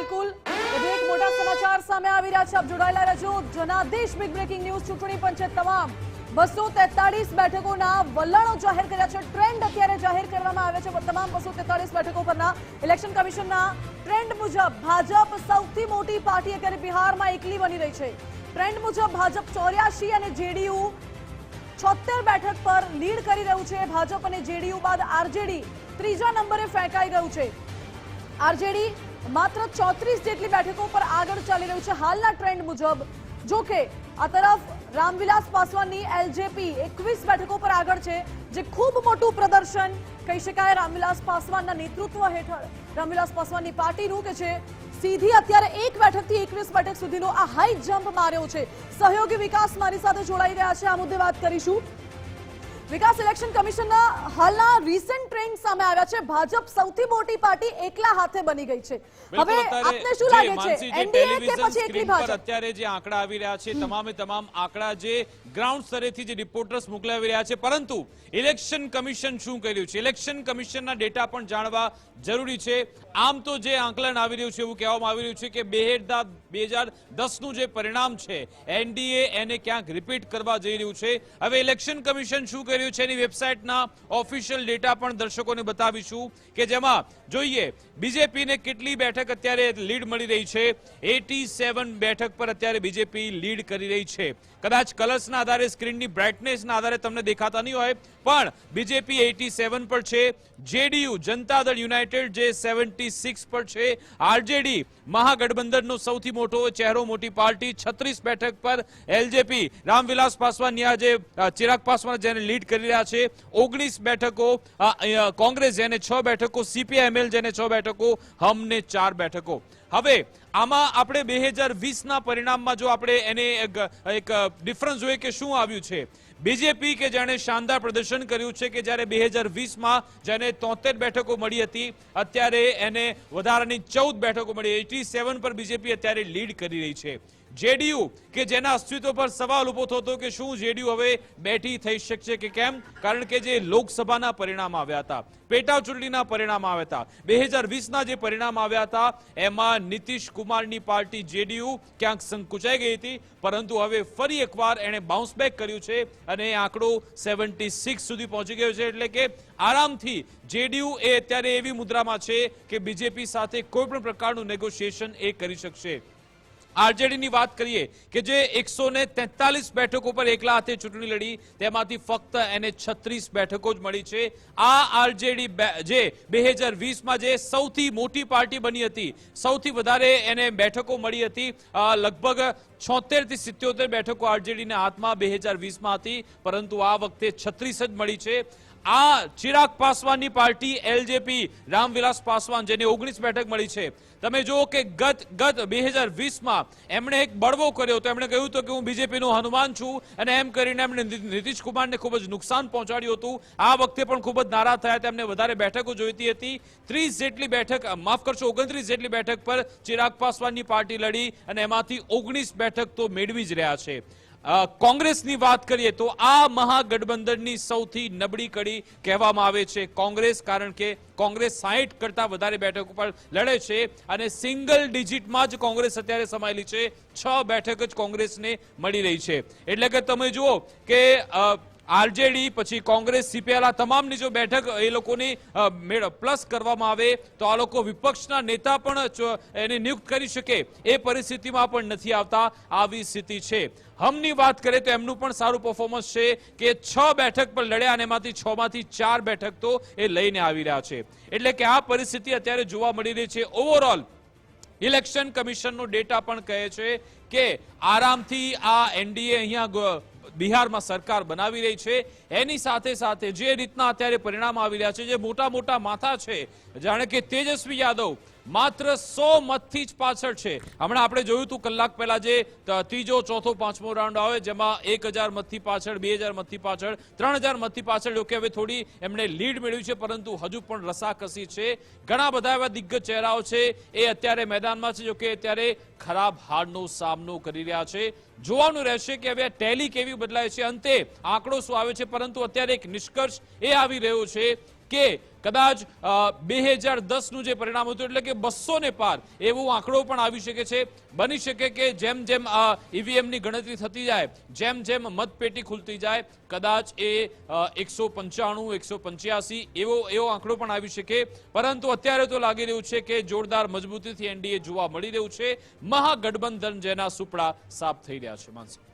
બિલકુલ. એક મોટા સમાચાર સામે આવી રહ્યા છે. આપ જોડાયેલા રહેજો. જનાદેશ બિગ બ્રેકિંગ ન્યૂઝ ચૂંટણી પંચે તમામ બસો તેતાળીસ બેઠકોના વલણો જાહેર કર્યા છે. ટ્રેન્ડ અત્યારે જાહેર કરવામાં આવે છે તમામ બસો તેતાળીસ બેઠકો પરના ઇલેક્શન કમિશનના ટ્રેન્ડ મુજબ ભાજપ સૌથી મોટી પાર્ટી અત્યારે બિહારમાં એકલી બની રહી છે. ટ્રેન્ડ મુજબ ભાજપ ચોર્યાસી અને જેડીયુ છોતેર બેઠક પર લીડ કરી રહ્યું છે. ભાજપ અને જેડીયુ બાદ આરજેડી ત્રીજા નંબરે ફેંકાઈ ગયું છે. આરજેડી માત્ર ચોત્રીસ જેટલી બેઠકો પર આગળ ચાલી રહ્યું છે હાલના ટ્રેન્ડ મુજબ. જો કે, આ તરફ રામવિલાસ પાસવાનની એલજેપી એકવીસ બેઠકો પર આગળ છે, જે ખૂબ મોટું પ્રદર્શન કહી શકાય રામવિલાસ પાસવાનના નેતૃત્વ હેઠળ. રામવિલાસ પાસવાનની પાર્ટીનું કે છે, સીધી અત્યારે એક બેઠકથી એકવીસ બેઠક સુધીનો આ હાઈ જમ્પ માર્યો છે. સહયોગી વિકાસ મારી સાથે જોડાઈ રહ્યા છે. આ મુદ્દે વાત કરીશું. વિકાસ ઇલેક્શન કમિશનના હાલના રીસેન્ટ ટ્રેન્ડ સામે આવ્યા છે. ભાજપ સૌથી મોટી પાર્ટી એકલા હાથે બની ગઈ છે. હવે આપને શું લાગે છે? એનડીએ કે પછી એકલી ભાજપ? અત્યારે જે આંકડા આવી રહ્યા છે તમામે તમામ આંકડા જે ગ્રાઉન્ડ સ્તરેથી જે રિપોર્ટર્સ મોકલાવી રહ્યા છે. પરંતુ ઇલેક્શન કમિશન શું કર્યું છે? ઇલેક્શન કમિશનના ડેટા પણ જાણવા જરૂરી છે. આમ તો જે આંકલન આવી રહ્યું છે એવું કહેવામાં આવી રહ્યું છે કે બે હજાર બે હજાર દસનું જે પરિણામ છે એનડીએ એને ક્યાંક રિપીટ કરવા જઈ રહ્યું છે. હવે ઇલેક્શન કમિશન શું કર્યું છે એની વેબસાઇટના ઓફિશિયલ ડેટા પણ દર્શકોને બતાવીશું કે જેમાં જોઈએ, બીજેપીને કેટલી બેઠક અત્યારે લીડ મળી રહી છે. એટી બેઠક પર અત્યારે બીજેપી લીડ કરી રહી છે. કદાચ કલર્સના આધારે, સ્ક્રીનની બ્રાઇટનેસના આધારે તમને દેખાતા નહીં હોય, પણ બીજેપી એટી પર છે, જેડીયુ, જનતા દળ યુનાઇટેડ જે સેવન્ટી પર છે, આરજેડી, મહાગઠબંધનનો સૌથી મોટો ચહેરો, મોટી પાર્ટી, છત્રીસ બેઠક પર એલજેપી, રામવિલાસ પાસવાન જે ચિરાગ પાસવાન જેને લીડ કરી રહ્યા છે. ઓગણીસ બેઠકો કોંગ્રેસ જેને છ બેઠકો સીપીઆઈએમએલ જેને છ બેઠકો, હમને ચાર બેઠકો. હવે, આમાં આપણે બે હજાર વીસના પરિણામમાં જો આપણે એને એક ડિફરન્સ જોઈએ કે શું આવ્યું છે. બીજેપી કે જેણે શાનદાર પ્રદર્શન કર્યું છે કે જ્યારે બે હજાર વીસમાં જેને તોતેર બેઠકો મળી હતી, અત્યારે એને વધારાની ચૌદ બેઠકો મળી. એટી સેવન પર બીજેપી અત્યારે લીડ કરી રહી છે. જેડીયુ કે જેના અસ્તિત્વ પર સવાલ ઊભો થતો કે શું જેડીયુ હવે બેઠી થઈ શકશે કે કેમ? કારણ કે જે લોકસભાના પરિણામ આવ્યા હતા પેટા ચૂંટણીના પરિણામ આવ્યા હતા બે હજાર વીસના જે પરિણામ આવ્યા હતા, એમાં નીતિશ કુમારની પાર્ટી જેડીયુ ક્યાંક સંકુચાઈ ગઈ હતી, પરંતુ હવે ફરી એકવાર એણે બાઉન્સ બેક કર્યું છે અને આંકડો સેવન્ટી સિક્સ સુધી પહોંચી ગયો છે. એટલે કે આરામથી જેડીયુ એ અત્યારે એવી મુદ્રામાં છે કે બીજેપી સાથે કોઈ પણ પ્રકારનું નેગોશિએશન એ કરી શકશે. આરજેડીની વાત કરીએ કે જે એકસો બેઠકો પર એકલા હાથે ચૂંટણી લડી, તેમાંથી ફક્ત એને છત્રીસ બેઠકો જ મળી છે. આ આરજેડી જે બે હજાર વીસમાં જે સૌથી મોટી પાર્ટી બની હતી, સૌથી વધારે એને બેઠકો મળી હતી લગભગ છોતેરથી સિત્યોતેર બેઠકો આરજેડીના હાથમાં બે હજાર વીસમાં હતી, પરંતુ આ વખતે છત્રીસ જ મળી છે. આ ચિરાગ પાસવાનની પાર્ટી, એલજેપી રામવિલાસ પાસવાન, જેને ઓગણીસ બેઠક મળી છે. તમે જુઓ કે ગત ગત બે હજાર વીસમાં એમણે એક બળવો કર્યો. તો એમણે કહ્યું હતું કે હું બીજેપીનો હનુમાન છું અને એમ કરીને એમણે નીતિશ કુમારને ખૂબ જ નુકસાન પહોંચાડ્યું હતું. આ વખતે પણ ખૂબ જ નારાજ થયા. તેમને વધારે બેઠકો જોઈતી હતી. ત્રીસ જેટલી બેઠક માફ કરશો, ઓગણત્રીસ જેટલી બેઠક પર ચિરાગ પાસવાનની પાર્ટી લડી અને એમાંથી ઓગણીસ બેઠક તો મેળવી જ રહ્યા છે. કોંગ્રેસની વાત કરીએ તો આ મહાગઠબંધનની સૌથી નબળી કડી કહેવામાં આવે છે કોંગ્રેસ, કારણ કે કોંગ્રેસ સાહીઠ કરતા વધારે બેઠકો પર લડે છે અને સિંગલ ડિજિટમાં જ કોંગ્રેસ અત્યારે સમાયેલી છે. છ બેઠક જ કોંગ્રેસને મળી રહી છે. એટલે કે તમે જુઓ કે આરજેડી, પછી કોંગ્રેસ સીપીએલ આ તમામની જો બેઠક, એ લોકોની પ્લસ કરવામાં આવે, તો આ લોકો વિપક્ષના નેતા પણ એને નિયુક્ત કરી શકે, એ પરિસ્થિતિમાં પણ નથી આવતા, આવી સ્થિતિ છે. હમની વાત કરીએ તો એમનું પણ સારું પરફોર્મન્સ છે કે છ બેઠક પર લડ્યા અને એમાંથી છ માંથી ચાર બેઠક તો એ લઈને આવી રહ્યા છે. એટલે કે આ પરિસ્થિતિ અત્યારે જોવા મળી રહી છે. ઓવરઓલ ઇલેક્શન કમિશનનો ડેટા પણ કહે છે કે આરામથી આ એનડીએ અહીંયા બિહારમાં સરકાર બનાવી રહી છે. એની સાથે સાથે જે રીતના અત્યારે પરિણામ આવી રહ્યા છે, જે મોટા મોટા માથા છે, જાણે કે તેજસ્વી યાદવ માત્ર સો મતથી જ પાછળ છે. હમણાં આપણે જોયું હતું કલાક પહેલા જે ત્રીજો, ચોથો, પાંચમો રાઉન્ડ આવે, જેમાં એક મતથી પાછળ, બે મતથી પાછળ, ત્રણ મતથી પાછળ, જોકે હવે થોડી એમણે લીડ મેળવી છે, પરંતુ હજુ પણ રસાકસી છે. ઘણા બધા એવા દિગ્ગજ ચહેરાઓ છે, એ અત્યારે મેદાનમાં છે, જોકે અત્યારે ખરાબ હારનો સામનો કરી રહ્યા છે. જોવાનું રહેશે કે હવે ટેલી કેવી બદલાય છે. અંતે આંકડો શું આવે છે, પરંતુ અત્યારે એક નિષ્કર્ષ એ આવી રહ્યો છે કે કદાચ બે હજાર દસનું જે પરિણામ હતું એટલે કે બસો ને પાર એવો આંકડો પણ આવી શકે છે. બની શકે કે જેમ જેમ ઈવીએમની ગણતરી થતી જાય, જેમ જેમ મતપેટી ખુલતી જાય, કદાચ એ એકસો પંચાણું, એકસો પંચ્યાસી એવો એવો આંકડો પણ આવી શકે. પરંતુ અત્યારે તો લાગી રહ્યું છે કે જોરદાર મજબૂતીથી એનડીએ જોવા મળી રહ્યું છે. મહાગઠબંધન જેના સુપડા સાફ થઈ રહ્યા છે, માનસી.